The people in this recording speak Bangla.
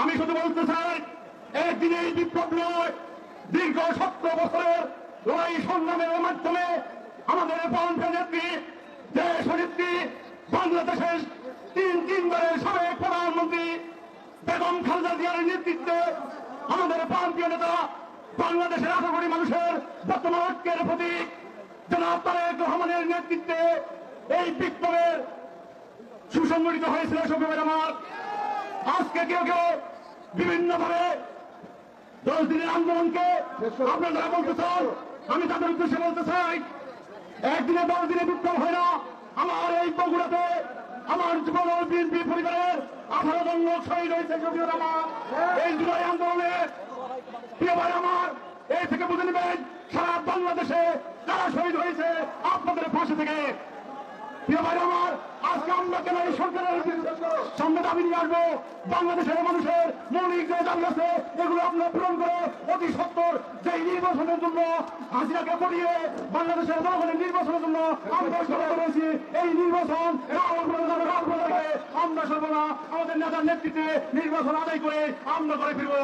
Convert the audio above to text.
আমি শুধু বলতে চাই, একদিন এই বিপ্লব নয়, দীর্ঘ সত্তর বছরের লড়াই সংগ্রামের মাধ্যমে আমাদের পন্থা নেত্রী, দেশ নেত্রী, বাংলাদেশের তিন তিনবারের সাবেক প্রধানমন্ত্রী বেগম খালেদা জিয়ার নেতৃত্বে আমাদের প্রান্তীয় নেতা বাংলাদেশের আশা মানুষের বর্তমান ঐক্যের প্রতীক। জনাব তারেক রহমানের নেতৃত্বে এই বিপ্লবের সুসংগঠিত হয়েছিল সবুজ আমার আজকে কেউ কেউ বিভিন্ন ভাবে দশ দিনের আন্দোলনকে আপনারা বলতে চান, আমি তাদের উদ্দেশ্যে বলতে চাই, একদিনে দশ দিনে বিপ্লব হয় না। আমার এই বগুড়াতে আমার যুবদল, বিএনপি পরিবারের আঠারো জন লোক শহীদ হয়েছে সবুজ আমার। এই জুলাই আন্দোলনে ভাই আমার, এই থেকে বুঝে নেবেন, সারা বাংলাদেশে কারা শহীদ হয়েছে, আপনাদের পাশে থেকে। প্রিয় ভাই আমার, আজকে আমরা কেন এই সরকারের দাবি নিয়ে আসব। বাংলাদেশের মানুষের মৌলিক যে দাবি আছে, এগুলো আপনারা পূরণ করে অতি সত্তর যে নির্বাচনের জন্য হাজিরাকে পড়িয়ে বাংলাদেশের জনগণের নির্বাচনের জন্য আমরা রয়েছি এই নির্বাচন আমরা সর্বনা আমাদের নেতার নেতৃত্বে নির্বাচন আদায় করে আমরা করে ফিরবো।